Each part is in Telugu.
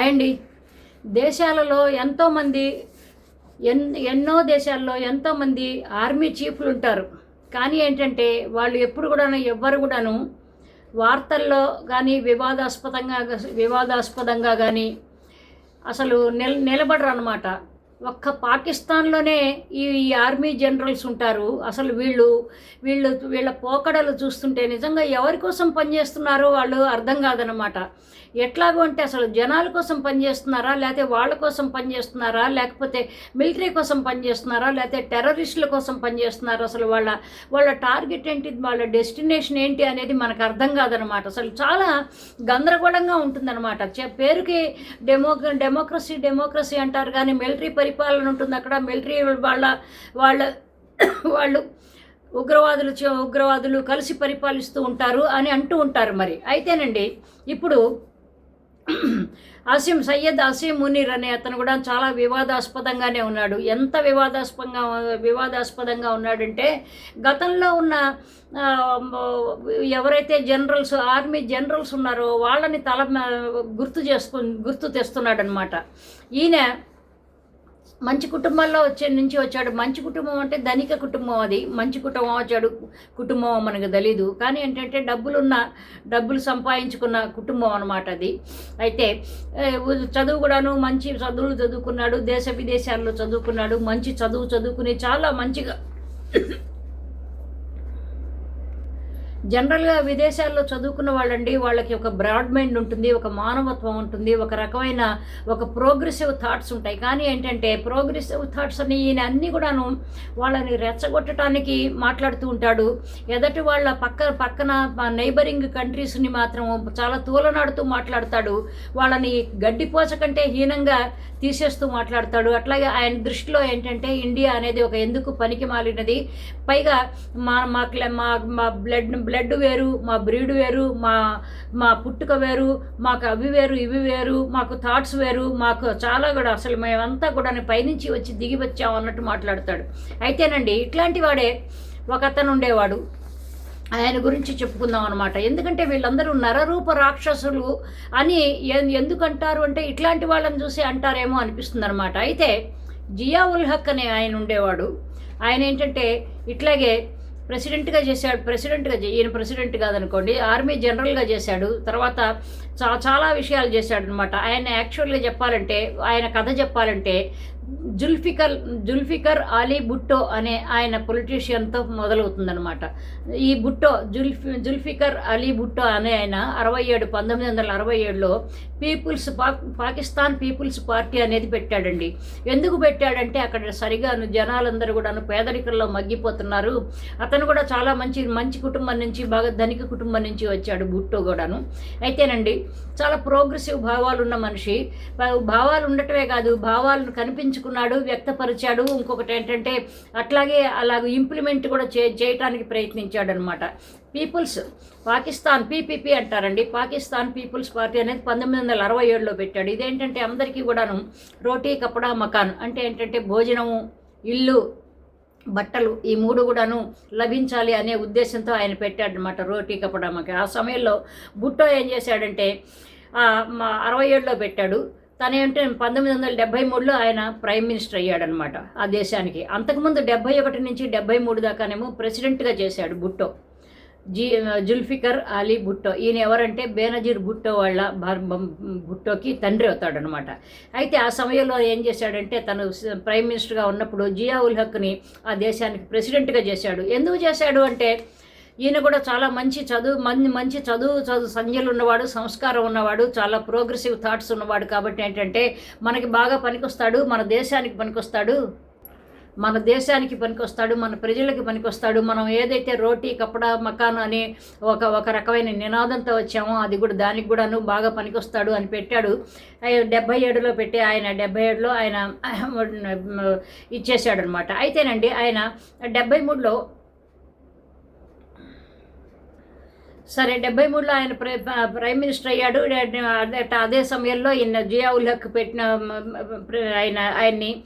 అండి దేశాలలో ఎంతోమంది ఎన్ ఎన్నో దేశాల్లో ఎంతోమంది ఆర్మీ చీఫ్లు ఉంటారు. కానీ ఏంటంటే వాళ్ళు ఎప్పుడు కూడాను ఎవ్వరు కూడాను వార్తల్లో కానీ వివాదాస్పదంగా వివాదాస్పదంగా కానీ అసలు నిల నిలబడరు అనమాట ఒక్క పాకిస్తాన్లోనే ఈ ఈ ఆర్మీ జనరల్స్ ఉంటారు. అసలు వీళ్ళు వీళ్ళు వీళ్ళ పోకడలు చూస్తుంటే నిజంగా ఎవరి కోసం పనిచేస్తున్నారో వాళ్ళు అర్థం కాదనమాట ఎట్లాగో అంటే అసలు జనాల కోసం పనిచేస్తున్నారా? లేకపోతే వాళ్ళ కోసం పనిచేస్తున్నారా? లేకపోతే మిలిటరీ కోసం పనిచేస్తున్నారా? లేకపోతే టెర్రరిస్టుల కోసం పనిచేస్తున్నారా? అసలు వాళ్ళ వాళ్ళ టార్గెట్ ఏంటి వాళ్ళ డెస్టినేషన్ ఏంటి అనేది మనకు అర్థం కాదనమాట అసలు చాలా గందరగోళంగా ఉంటుందన్నమాట. పేరుకి డెమో డెమోక్రసీ డెమోక్రసీ అంటారు కానీ మిలిటరీ పరిపాలన ఉంటుంది అక్కడ. మిలిటరీ వాళ్ళ వాళ్ళ వాళ్ళు ఉగ్రవాదులు ఉగ్రవాదులు కలిసి పరిపాలిస్తూ ఉంటారు అని అంటూ ఉంటారు మరి. అయితేనండి ఇప్పుడు అసీం సయ్యద్ అసీం మునీర్ అనే అతను కూడా చాలా వివాదాస్పదంగానే ఉన్నాడు. ఎంత వివాదాస్పదంగా వివాదాస్పదంగా ఉన్నాడంటే గతంలో ఉన్న ఎవరైతే జనరల్స్ ఆర్మీ జనరల్స్ ఉన్నారో వాళ్ళని తల గుర్తు చేసుకు గుర్తు తెస్తున్నాడనమాట ఈయన మంచి కుటుంబంలో వచ్చే నుంచి వచ్చాడు. మంచి కుటుంబం అంటే ధనిక కుటుంబం అది. మంచి కుటుంబం వచ్చాడు. కుటుంబం మనకు తెలీదు. కానీ ఏంటంటే డబ్బులున్న డబ్బులు సంపాదించుకున్న కుటుంబం అనమాట అది. అయితే చదువు కూడాను మంచి చదువులు చదువుకున్నాడు. దేశ విదేశాల్లో చదువుకున్నాడు. మంచి చదువు చదువుకుని చాలా మంచిగా జనరల్గా విదేశాల్లో చదువుకున్న వాళ్ళండి వాళ్ళకి ఒక బ్రాడ్ మైండ్ ఉంటుంది ఒక మానవత్వం ఉంటుంది ఒక రకమైన ఒక ప్రోగ్రెసివ్ థాట్స్ ఉంటాయి. కానీ ఏంటంటే ప్రోగ్రెసివ్ థాట్స్ అని ఈయన అన్నీ కూడాను వాళ్ళని రెచ్చగొట్టడానికి మాట్లాడుతూ ఉంటాడు. ఎదటి వాళ్ళ పక్క పక్కన నైబరింగ్ కంట్రీస్ని మాత్రం చాలా తూలనాడుతూ మాట్లాడతాడు. వాళ్ళని గడ్డిపోచ కంటే హీనంగా తీసేస్తూ మాట్లాడతాడు. అట్లాగే ఆయన దృష్టిలో ఏంటంటే ఇండియా అనేది ఒక ఎందుకు పనికి మాలినది? పైగా మా మా మా మా బ్లడ్ బ్లడ్ వేరు మా బ్రీడ్ వేరు మా మా పుట్టుక వేరు మాకు అవి వేరు ఇవి వేరు మాకు థాట్స్ వేరు మాకు చాలా కూడా అసలు మేమంతా కూడా పైనుంచి వచ్చి దిగి వచ్చాం అన్నట్టు మాట్లాడతాడు. అయితేనండి ఇట్లాంటి వాడే ఒక అతను ఉండేవాడు. ఆయన గురించి చెప్పుకుందాం అనమాట ఎందుకంటే వీళ్ళందరూ నరరూప రాక్షసులు అని ఎందుకంటారు అంటే ఇట్లాంటి వాళ్ళని చూసి అంటారేమో అనిపిస్తుంది అనమాట అయితే జియా ఉల్ హక్ అనే ఆయన ఉండేవాడు. ఆయన ఏంటంటే ఇట్లాగే ప్రెసిడెంట్గా చేశాడు ప్రెసిడెంట్గా ఈయన ప్రెసిడెంట్ కాదనుకోండి ఆర్మీ జనరల్గా చేశాడు తర్వాత చాలా చాలా విషయాలు చేశాడనమాట ఆయన యాక్చువల్గా చెప్పాలంటే ఆయన కథ చెప్పాలంటే జుల్ఫికర్ జుల్ఫికర్ అలీ బుట్టో అనే ఆయన పొలిటీషియన్తో మొదలవుతుందనమాట ఈ బుట్టో జుల్ఫి జుల్ఫికర్ అలీ బుట్టో అనే ఆయన అరవై ఏడు పంతొమ్మిది వందల అరవై ఏడులో పీపుల్స్ పా పాకిస్తాన్ పీపుల్స్ పార్టీ అనేది పెట్టాడండి. ఎందుకు పెట్టాడంటే అక్కడ సరిగా జనాలందరూ కూడాను పేదరికంలో మగ్గిపోతున్నారు. అతను కూడా చాలా మంచి మంచి కుటుంబం నుంచి బాగా ధనిక కుటుంబం నుంచి వచ్చాడు బుట్టో కూడాను. అయితేనండి చాలా ప్రోగ్రెసివ్ భావాలు ఉన్న మనిషి. భావాలు ఉండటమే కాదు భావాలను కనిపించుకున్నాడు వ్యక్తపరిచాడు. ఇంకొకటి ఏంటంటే అట్లాగే అలాగ ఇంప్లిమెంట్ కూడా చే చేయటానికి ప్రయత్నించాడు అనమాట పీపుల్స్ పాకిస్తాన్ పీపీపీ అంటారండి. పాకిస్తాన్ పీపుల్స్ పార్టీ అనేది పంతొమ్మిది వందల అరవై ఏడులో పెట్టాడు. ఇదేంటంటే అందరికీ కూడాను రోటీ కపడా మకాన్ అంటే ఏంటంటే భోజనము ఇల్లు బట్టలు ఈ మూడు కూడాను లభించాలి అనే ఉద్దేశంతో ఆయన పెట్టాడనమాట రోటీ కపడమ్మకి ఆ సమయంలో బుట్టో ఏం చేశాడంటే మా అరవై ఏడులో పెట్టాడు. తను ఏంటంటే పంతొమ్మిది వందల డెబ్బై మూడులో ఆయన ప్రైమ్ మినిస్టర్ అయ్యాడనమాట ఆ దేశానికి. అంతకుముందు డెబ్బై ఒకటి నుంచి డెబ్బై మూడు దాకానేమో ప్రెసిడెంట్గా చేశాడు బుట్టో. జీ జుల్ఫికర్ అలీ భుట్టో. ఈయన ఎవరంటే బేనజీర్ భుట్టో వాళ్ళ భుట్టోకి తండ్రి అవుతాడనమాట అయితే ఆ సమయంలో ఏం చేశాడంటే తను ప్రైమ్ మినిస్టర్గా ఉన్నప్పుడు జియా ఉల్ హక్ని ఆ దేశానికి ప్రెసిడెంట్గా చేశాడు. ఎందుకు చేశాడు అంటే ఈయన కూడా చాలా మంచి చదువు మంచి మంచి చదువు చదువు సంధ్యలు ఉన్నవాడు సంస్కారం ఉన్నవాడు చాలా ప్రోగ్రెసివ్ థాట్స్ ఉన్నవాడు కాబట్టి ఏంటంటే మనకి బాగా పనికొస్తాడు మన దేశానికి పనికొస్తాడు మన దేశానికి పనికొస్తాడు మన ప్రజలకి పనికొస్తాడు. మనం ఏదైతే రోటీ కపడా మకాన్ అని ఒక ఒక రకమైన నినాదంతో వచ్చామో అది కూడా దానికి కూడాను బాగా పనికొస్తాడు అని పెట్టాడు. డెబ్బై ఏడులో పెట్టి ఆయన డెబ్బై ఏడులో ఆయన ఇచ్చేసాడు అనమాట అయితేనండి ఆయన డెబ్బై మూడులో సరే డెబ్బై మూడులో ఆయన ప్రైమ్ మినిస్టర్ అయ్యాడు. అదే అదే సమయంలో ఈయన జియావుల్ హక్ పెట్టిన ప్ర- ఆయన ఆయన్ని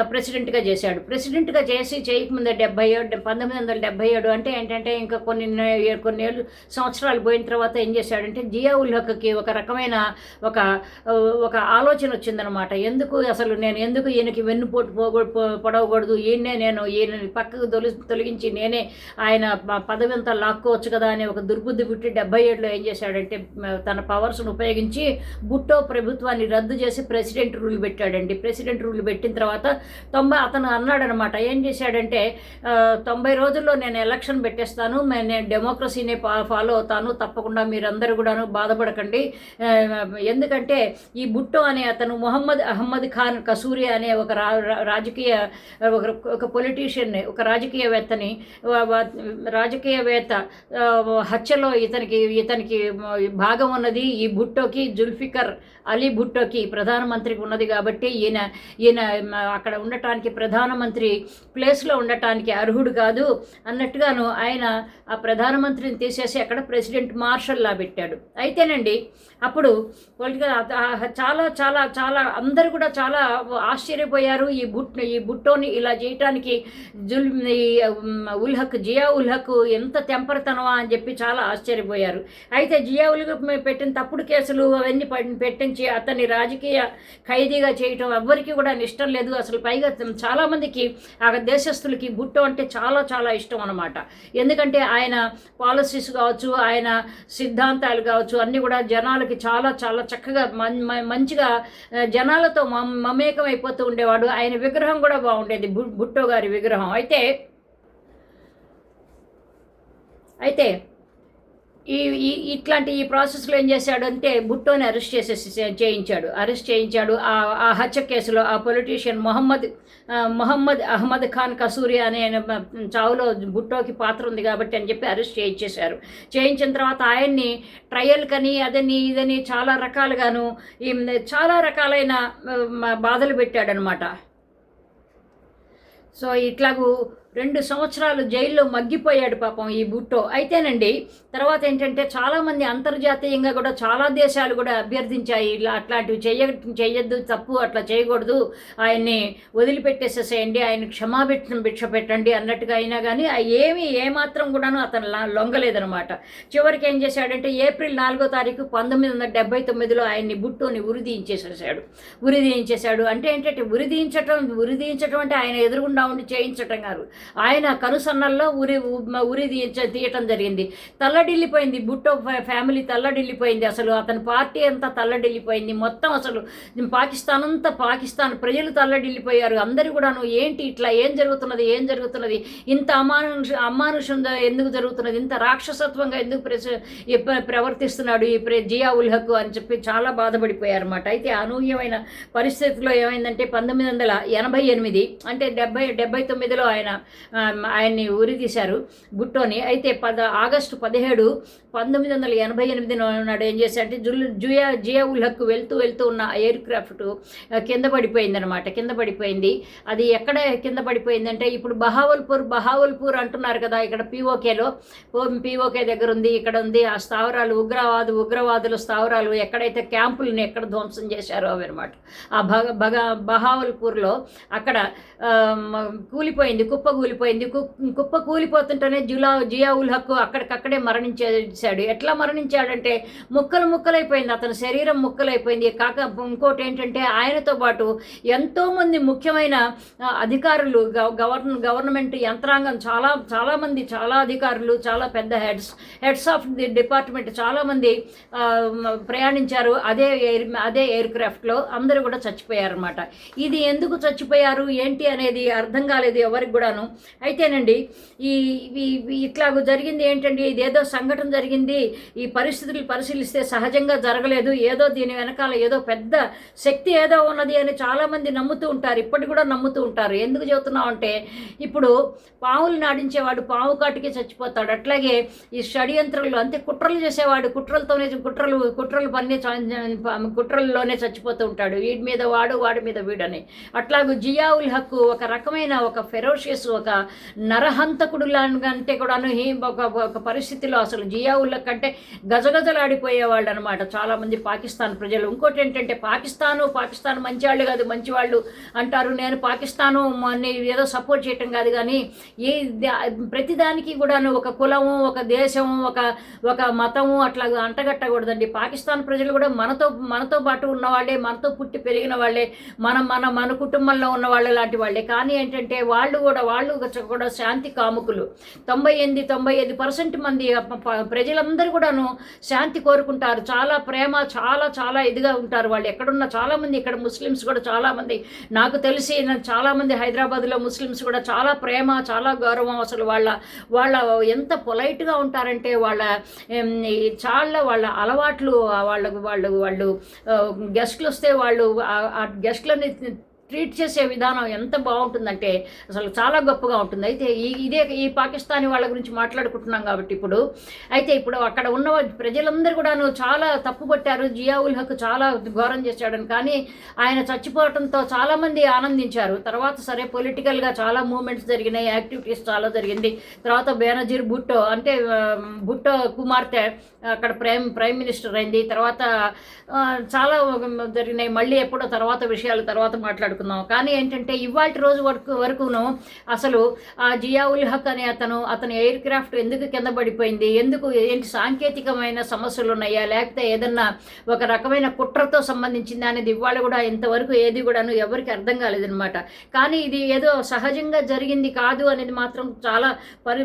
ప్రెసిడెంట్గా చేశాడు. ప్రెసిడెంట్గా చేసి చేయకముందు డెబ్బై ఏడు పంతొమ్మిది వందల డెబ్బై ఏడు అంటే ఏంటంటే ఇంకా కొన్ని కొన్ని ఏళ్ళు సంవత్సరాలు పోయిన తర్వాత ఏం చేశాడంటే జియావుల్ హక్కి ఒక రకమైన ఒక ఒక ఆలోచన వచ్చిందనమాట. ఎందుకు అసలు నేను ఎందుకు ఈయనకి వెన్నుపోటు పోగొ- పో- పొడవకూడదు? ఈయన్నే నేను ఈయన పక్కకు తొలి తొలగించి నేనే ఆయన ప- పదవి అంతా లాక్కోవచ్చు కదా అనే ఒక దుర్బుద్ధి పుట్టి డెబ్బై ఏడులో ఏం చేశాడంటే తన పవర్స్ను ఉపయోగించి బుట్టో ప్రభుత్వాన్ని రద్దు చేసి ప్రెసిడెంట్ రూల్ పెట్టాడండి. ప్రెసిడెంట్ రూల్ పెట్టిన తర్వాత తొంభై అతను అన్నాడనమాట ఏం చేశాడంటే తొంభై రోజుల్లో నేను ఎలక్షన్ పెట్టేస్తాను నేను డెమోక్రసీనే ఫాలో అవుతాను తప్పకుండా మీరందరూ కూడాను బాధపడకండి. ఎందుకంటే ఈ బుట్టో అనే అతను మొహమ్మద్ అహ్మద్ ఖాన్ కసూరి అనే ఒక రా రాజకీయ ఒక ఒక పొలిటీషియన్ని ఒక రాజకీయవేత్తని రాజకీయవేత్త హత్యలో ఇతనికి ఇతనికి భాగం ఉన్నది ఈ భుట్టోకి జుల్ఫికర్ అలీ భుట్టోకి ప్రధానమంత్రికి ఉన్నది కాబట్టి ఈయన ఈయన అక్కడ ఉండటానికి ప్రధానమంత్రి ప్లేస్లో ఉండటానికి అర్హుడు కాదు. అన్నట్టుగాను ఆయన ఆ ప్రధానమంత్రిని తీసేసి అక్కడ ప్రెసిడెంట్ మార్షల్లా పెట్టాడు. అయితేనండి అప్పుడు పొలిటికల్ చాలా చాలా చాలా అందరూ కూడా చాలా ఆశ్చర్యపోయారు. ఈ బుట్ ఈ బుట్టోని ఇలా చేయటానికి జుల్ ఈ ఉల్ హక్ జియా ఉల్ హక్ ఎంత తెంపరతనమా అని చెప్పి చాలా ఆశ్చర్యపోయారు. అయితే జియా పెట్టిన తప్పుడు కేసులు అవన్నీ ప- పెట్టించి అతన్ని రాజకీయ ఖైదీగా చేయటం ఎవ్వరికీ కూడా ఇష్టం లేదు. అసలు పైగా చాలామందికి ఆ దేశస్తులకి బుట్టో అంటే చాలా చాలా ఇష్టం అనమాట ఎందుకంటే ఆయన పాలసీస్ కావచ్చు ఆయన సిద్ధాంతాలు కావచ్చు అన్నీ కూడా జనాలకి చాలా చాలా చక్కగా మం- మంచిగా జనాలతో మమేకం అయిపోతూ ఉండేవాడు. ఆయన విగ్రహం కూడా బాగుండేది బుట్టో గారి విగ్రహం. అయితే అయితే ఈ ఈ ఇట్లాంటి ఈ ప్రాసెస్లో ఏం చేశాడు అంటే బుట్టోని అరెస్ట్ చేసేసి చేయించాడు. అరెస్ట్ చేయించాడు. ఆ ఆ హత్య కేసులో ఆ పొలిటీషియన్ మొహమ్మద్ మొహమ్మద్ అహ్మద్ ఖాన్ కసూరి అనే చావులో బుట్టోకి పాత్ర ఉంది కాబట్టి అని చెప్పి అరెస్ట్ చేయించేశారు. చేయించిన తర్వాత ఆయన్ని ట్రయల్ కని అదని ఇదని చాలా రకాలుగాను ఈ చాలా రకాలైన బాధలు పెట్టాడనమాట. సో ఇట్లాగూ రెండు సంవత్సరాలు జైల్లో మగ్గిపోయాడు పాపం ఈ బుట్టో. అయితేనండి తర్వాత ఏంటంటే చాలామంది అంతర్జాతీయంగా కూడా చాలా దేశాలు కూడా అభ్యర్థించాయి. ఇలా అట్లాంటివి చెయ్య చెయ్యొద్దు తప్పు అట్లా చేయకూడదు. ఆయన్ని వదిలిపెట్టేసేసేయండి ఆయన క్షమాభిక్ష భిక్ష పెట్టండి అన్నట్టుగా అయినా కానీ ఏమీ ఏమాత్రం కూడాను అతను లొంగలేదనమాట చివరికి ఏం చేశాడంటే ఏప్రిల్ నాలుగో తారీఖు పంతొమ్మిది వందల డెబ్బై తొమ్మిదిలో ఆయన్ని బుట్టోని ఉరిదీయించేసేసాడు. ఉరిదీయించేశాడు. అంటే ఏంటంటే ఉరిదీయించటం ఉరిదీయించటం అంటే ఆయన ఎదురుగుండా ఉండి చేయించటం కాదు. ఆయన కనుసన్నల్లో ఉరి ఉరి తీయటం జరిగింది. తల్లడిల్లిపోయింది. బుట్టో ఫ్యామిలీ తల్లడిల్లిపోయింది అసలు. అతని పార్టీ అంతా తల్లడిల్లిపోయింది. మొత్తం అసలు పాకిస్తాన్ అంతా పాకిస్తాన్ ప్రజలు తల్లడిల్లిపోయారు. అందరూ కూడాను ఏంటి ఇట్లా? ఏం జరుగుతున్నది? ఏం జరుగుతున్నది? ఇంత అమానుష అమానుషం ఎందుకు జరుగుతున్నది? ఇంత రాక్షసత్వంగా ఎందుకు ప్ర- ప్రవర్తిస్తున్నాడు ఈ ప్రె జియా ఉల్ హక్ అని చెప్పి చాలా బాధపడిపోయారు అనమాట అయితే అనూహ్యమైన పరిస్థితిలో ఏమైందంటే పంతొమ్మిది వందల ఎనభై ఎనిమిది అంటే డెబ్బై డెబ్బై తొమ్మిదిలో ఆయన ఆయన్ని ఉరి తీశారు గుట్టోని అయితే పద ఆగస్టు పదిహేడు పంతొమ్మిది వందల ఎనభై ఎనిమిది నాడు ఏం చేశారంటే జుల్ జుయా జియా ఉల్ వెళ్తూ వెళ్తూ ఉన్న ఎయిర్ క్రాఫ్ట్ కింద పడిపోయింది అనమాట కింద పడిపోయింది. అది ఎక్కడ కింద పడిపోయిందంటే ఇప్పుడు బహావల్పూర్ బహావల్పూర్ అంటున్నారు కదా ఇక్కడ పీఓకేలో. పీఓకే దగ్గర ఉంది ఇక్కడ ఉంది. ఆ స్థావరాలు ఉగ్రవాదు ఉగ్రవాదుల స్థావరాలు ఎక్కడైతే క్యాంపులను ఎక్కడ ధ్వంసం చేశారో అవి అనమాట ఆ భగ భగ బహావల్పూర్లో అక్కడ కూలిపోయింది కుప్ప కూలిపోయింది. కుప్ప కూలిపోతుంటేనే జులా జియా ఉల్ హక్కు అక్కడికక్కడే మరణించేశాడు. ఎట్లా మరణించాడంటే ముక్కలు ముక్కలైపోయింది. అతని శరీరం ముక్కలైపోయింది. కాక ఇంకోటి ఏంటంటే ఆయనతో పాటు ఎంతోమంది ముఖ్యమైన అధికారులు గవ- గవర్న గవర్నమెంట్ యంత్రాంగం చాలా చాలామంది చాలా అధికారులు చాలా పెద్ద heads heads of the department చాలామంది ప్రయాణించారు. అదే ఎయిర్ అదే ఎయిర్ క్రాఫ్ట్లో అందరూ కూడా చచ్చిపోయారన్నమాట. ఇది ఎందుకు చచ్చిపోయారు? ఏంటి అనేది అర్థం కాలేదు ఎవరికి కూడాను. అయితేనండి ఈ ఇట్లాగ జరిగింది ఏంటండి ఇదేదో సంఘటన జరిగింది ఈ పరిస్థితులు పరిశీలిస్తే సహజంగా జరగలేదు ఏదో దీని వెనకాల ఏదో పెద్ద శక్తి ఏదో ఉన్నది అని చాలామంది నమ్ముతూ ఉంటారు ఇప్పటికి కూడా నమ్ముతూ ఉంటారు. ఎందుకు చెబుతున్నాం అంటే ఇప్పుడు పావులు నాడించేవాడు పావు కాటికి చచ్చిపోతాడు. అట్లాగే ఈ షడ్యంత్రాలు అంతే కుట్రలు చేసేవాడు కుట్రలతోనే కుట్రలు కుట్రలు పన్ని కుట్రల్లోనే చచ్చిపోతూ ఉంటాడు. వీడి మీద వాడు వాడి మీద వీడని. అట్లాగే జియావుల్ హక్కు ఒక రకమైన ఒక ఫెరోషియస్ ఒక నరహంతకుడు అంటే కూడాను ఒక ఒక పరిస్థితిలో అసలు జియావుల కంటే గజగజలాడిపోయేవాళ్ళు అనమాట చాలామంది పాకిస్తాన్ ప్రజలు. ఇంకోటి ఏంటంటే పాకిస్తాను పాకిస్తాన్ మంచివాళ్ళు కాదు మంచివాళ్ళు అంటారు. నేను పాకిస్తాను ఏదో సపోర్ట్ చేయటం కాదు కానీ ఏ ప్రతిదానికి కూడాను ఒక కులము ఒక దేశము ఒక ఒక మతము అట్లా అంటగట్టకూడదండి. పాకిస్తాన్ ప్రజలు కూడా మనతో మనతో పాటు ఉన్నవాళ్ళే మనతో పుట్టి పెరిగిన వాళ్ళే మన మన మన కుటుంబంలో ఉన్న వాళ్ళు లాంటి వాళ్ళే కానీ ఏంటంటే వాళ్ళు కూడా వాళ్ళు కూడా శాంతి కాముకులు. తొంభై ఎనిమిది తొంభై ఐదు పర్సెంట్ మంది ప్రజలందరూ కూడాను శాంతి కోరుకుంటారు. చాలా ప్రేమ చాలా చాలా ఇదిగా ఉంటారు వాళ్ళు. ఎక్కడున్న చాలామంది ఇక్కడ ముస్లిమ్స్ కూడా చాలామంది నాకు తెలిసి చాలామంది హైదరాబాద్లో ముస్లిమ్స్ కూడా చాలా ప్రేమ చాలా గౌరవం అసలు వాళ్ళ వాళ్ళ ఎంత పొలైట్గా ఉంటారంటే వాళ్ళ చాలా వాళ్ళ అలవాట్లు వాళ్ళకు వాళ్ళు వాళ్ళు గెస్ట్లు వస్తే వాళ్ళు ఆ గెస్ట్లని ట్రీట్ చేసే విధానం ఎంత బాగుంటుందంటే అసలు చాలా గొప్పగా ఉంటుంది. అయితే ఈ ఇదే ఈ పాకిస్తానీ వాళ్ళ గురించి మాట్లాడుకుంటున్నాం కాబట్టి ఇప్పుడు. అయితే ఇప్పుడు అక్కడ ఉన్న ప్రజలందరూ కూడాను చాలా తప్పుపట్టారు జియావుల్ హక్ చాలా ఘోరం చేశాడని కానీ ఆయన చచ్చిపోవడంతో చాలామంది ఆనందించారు. తర్వాత సరే పొలిటికల్గా చాలా మూమెంట్స్ జరిగినాయి యాక్టివిటీస్ చాలా జరిగింది. తర్వాత బేనజీర్ భుట్టో అంటే భుట్టో కుమార్తె అక్కడ ప్రైమ్ ప్రైమ్ మినిస్టర్ అయింది. తర్వాత చాలా జరిగినాయి. మళ్ళీ ఎప్పుడో తర్వాత విషయాలు తర్వాత మాట్లాడుకుందాం. కానీ ఏంటంటే ఇవాళ రోజు వరకు వరకును అసలు ఆ జియా ఉల్ హక్ అనే అతను అతని ఎయిర్ క్రాఫ్ట్ ఎందుకు కింద పడిపోయింది? ఎందుకు ఏంటి సాంకేతికమైన సమస్యలు ఉన్నాయా? లేకపోతే ఏదన్నా ఒక రకమైన కుట్రతో సంబంధించిందా అనేది ఇవాళ కూడా ఇంతవరకు ఏది కూడాను ఎవరికి అర్థం కాలేదనమాట కానీ ఇది ఏదో సహజంగా జరిగింది కాదు అనేది మాత్రం చాలా పరి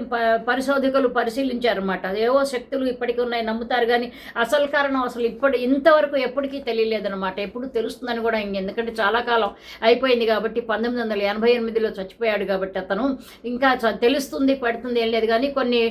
పరిశోధకులు పరిశీలించారన్నమాట. ఏవో శక్తులు ఇప్పటికీ ఉన్నాయి. నమ్ముతారు కానీ అసలు కారణం అసలు ఇప్పటి ఇంతవరకు ఎప్పటికీ తెలియలేదన్నమాట. ఎప్పుడు తెలుస్తుందని కూడా ఇంకెందుకంటే చాలా కాలం అయిపోయింది కాబట్టి పంతొమ్మిది వందల ఎనభై ఎనిమిదిలో చచ్చిపోయాడు కాబట్టి అతను. ఇంకా తెలుస్తుంది పడుతుంది ఏం లేదు కానీ కొన్ని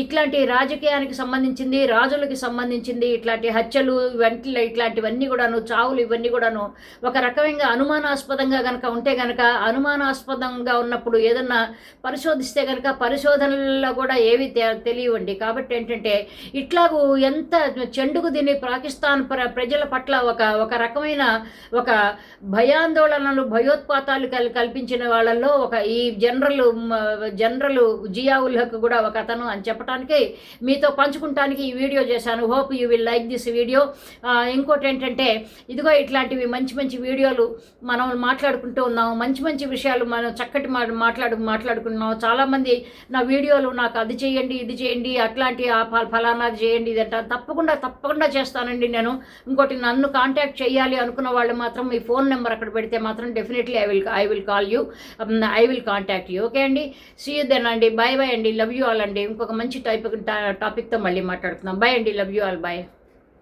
ఇట్లాంటి రాజకీయానికి సంబంధించింది రాజులకి సంబంధించింది ఇట్లాంటి హత్యలు వెంటలు ఇట్లాంటివన్నీ కూడాను చావులు ఇవన్నీ కూడాను ఒక రకమైన అనుమానాస్పదంగా కనుక ఉంటే కనుక అనుమానాస్పదంగా ఉన్నప్పుడు ఏదన్నా పరిశోధిస్తే కనుక పరిశోధనల్లో కూడా ఏవి తెలియవండి. కాబట్టి ఏంటంటే ఇట్లాగూ ఎంత చెండుకు దీని పాకిస్తాన్ ప్ర ప్రజల పట్ల ఒక ఒక రకమైన ఒక భయాందోళనలు భయోత్పాతాలు కల్ కల్పించిన వాళ్ళల్లో ఒక ఈ జనరల్ జనరల్ జియావుల్ ఉల్హక్ కూడా ఒక అతను అని చెప్పడానికి మీతో పంచుకుంటానికి ఈ వీడియో చేశాను. Hope you will like this video ఇంకోటి ఏంటంటే ఇదిగో ఇట్లాంటివి మంచి మంచి వీడియోలు మనం మాట్లాడుకుంటూ ఉన్నాం మంచి మంచి విషయాలు మనం చక్కటి మాట్లాడు మాట్లాడుకుంటున్నాం చాలామంది నా వీడియోలు నాకు అది చేయండి ఇది చేయండి అట్లాంటి ఫలానాది చేయండి ఇదంట. తప్పకుండా తప్పకుండా చేస్తానండి నేను. ఇంకోటి నన్ను కాంటాక్ట్ చేయాలి అనుకున్న వాళ్ళు మాత్రం మీ ఫోన్ నెంబర్ అక్కడ పెడితే మాత్రం definitely I will I will call you I will contact you okay అండి? సీ యూ దెన్ అండి. బాయ్ బాయ్ అండి. లవ్ యూ ఆల్ అండి. ఇంకొక మంచి టైప్ టాపిక్తో మళ్ళీ మాట్లాడుకుందాం. బాయ్ అండి. Love you all bye